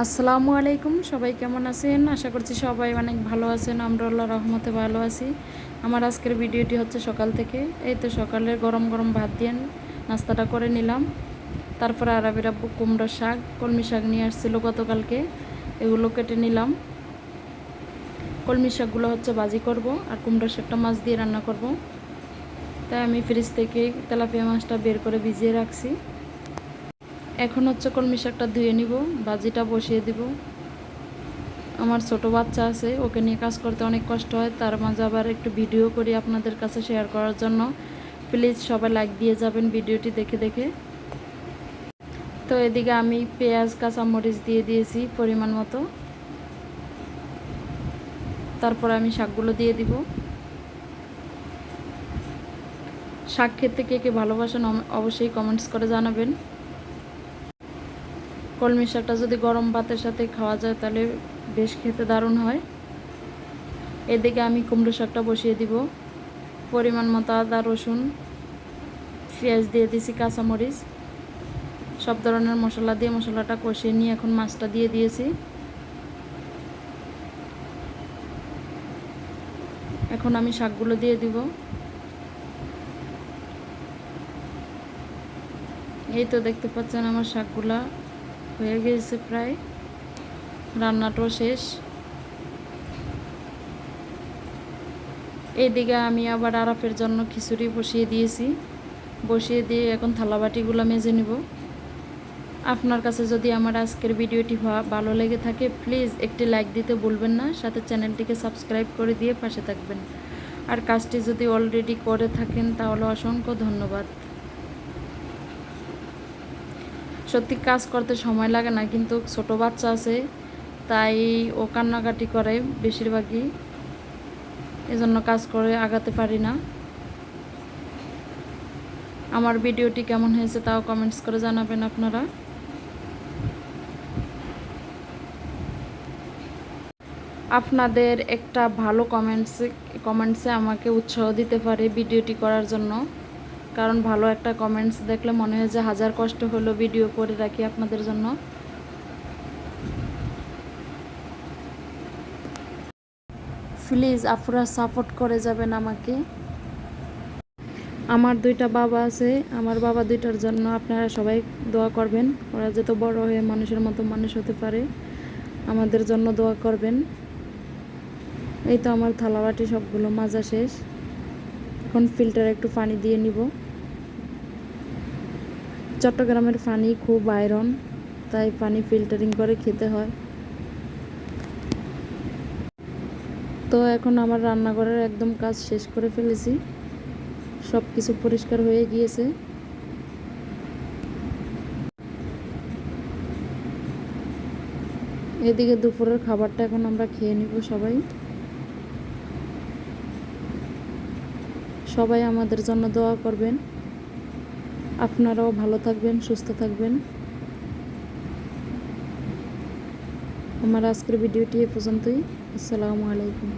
আসসালামু আলাইকুম, সবাই কেমন আছেন? আশা করছি সবাই অনেক ভালো আছেন, আমরা আল্লাহ রহমতে ভালো আছি। আমার আজকের ভিডিওটি হচ্ছে সকাল থেকে। এই তো সকালের গরম গরম ভাত দিয়ে নাস্তাটা করে নিলাম। তারপরে আরবির আব্বু কুমড়ো শাক, কলমি শাক নিয়ে আসছিল গতকালকে। এগুলো কেটে নিলাম। কলমি শাকগুলো হচ্ছে ভাজি করব আর কুমড়ো শাকটা মাছ দিয়ে রান্না করব। তাই আমি ফ্রিজ থেকে তেলাপিয়া মাছটা বের করে ভিজিয়ে রাখছি। এখন হচ্ছে কলমি শাকটা ধুয়ে নিব, বাজিটা বসিয়ে দিব। আমার ছোট বাচ্চা আছে, ওকে নিয়ে কাজ করতে অনেক কষ্ট হয়, তার মাঝে আবার একটু ভিডিও করি আপনাদের কাছে শেয়ার করার জন্য। প্লিজ সবাই লাইক দিয়ে যাবেন ভিডিওটি দেখে দেখে। তো এদিকে আমি পেঁয়াজ, কাঁচামরিচ দিয়ে দিয়েছি পরিমাণ মতো। তারপর আমি শাকগুলো দিয়ে দিব। শাক খেতে কে কে ভালোবাসেন অবশ্যই কমেন্টস করে জানাবেন। কলমি শাকটা যদি গরম ভাতের সাথে খাওয়া যায়, তাহলে বেশ খেতে দারুণ হয়। এদিকে আমি কুমড়ো শাকটা বসিয়ে দিব। পরিমাণ মতো আদা, রসুন, পেঁয়াজ দিয়ে দিয়েছি কাঁচামরিচ। সব ধরনের মশলা দিয়ে মশলাটা কষিয়ে নিয়ে এখন মাছটা দিয়ে দিয়েছি। এখন আমি শাকগুলো দিয়ে দিব। এই তো দেখতে পাচ্ছেন আমার শাকগুলা হয়ে গেছে প্রায়। রান্নাটাও শেষ। এইদিকে আমি আবার আরাফের জন্য খিচুড়ি বসিয়ে দিয়েছি। বসিয়ে দিয়ে এখন থালাবাটিগুলো মেজে নিব। আপনার কাছে যদি আমার আজকের ভিডিওটি ভালো লেগে থাকে প্লিজ একটি লাইক দিতে বলবেন না। সাথে চ্যানেলটিকে সাবস্ক্রাইব করে দিয়ে পাশে থাকবেন। আর কাজটি যদি অলরেডি করে থাকেন, তাহলে অসংখ্য ধন্যবাদ। সত্যি কাজ করতে সময় লাগে না, কিন্তু ছোট বাচ্চা আছে, তাই ও কান্নাকাটি করে বেশিরভাগই। এজন্য কাজ করে আগাতে পারি না। আমার ভিডিওটি কেমন হয়েছে তাও কমেন্টস করে জানাবেন আপনারা। আপনাদের একটা ভালো কমেন্টস কমেন্টসে আমাকে উৎসাহ দিতে পারে ভিডিওটি করার জন্য। কারণ ভালো একটা কমেন্টস দেখলে মনে হয় যে হাজার কষ্ট হলো ভিডিও করে রাখি আপনাদের জন্য। প্লিজ আপনারা সাপোর্ট করে যাবেন আমাকে। আমার দুইটা বাবা আছে, আমার বাবা দুইটার জন্য আপনারা সবাই দোয়া করবেন। ওরা যত বড় হয়ে মানুষের মতো মানুষ হতে পারে, আমাদের জন্য দোয়া করবেন। এই তো আমার থালাবাটি সবগুলো মাজা শেষ। এখন ফিল্টার একটু পানি দিয়ে নিব। চট্টগ্রামের পানি খুব আয়রন, তাই পানি ফিল্টারিং করে খেতে হয়। তো এখন আমার রান্নাঘরের একদম কাজ শেষ করে ফেলেছি। সব কিছু পরিষ্কার হয়ে গিয়েছে। এদিকে দুপুরের খাবারটা এখন আমরা খেয়ে নিব সবাই। সবাই আমাদের জন্য দোয়া করবেন। আপনারাও ভালো থাকবেন সুস্থ থাকবেন। আমার আজকের ভিডিওটি এ পর্যন্তই। আসসালামু আলাইকুম।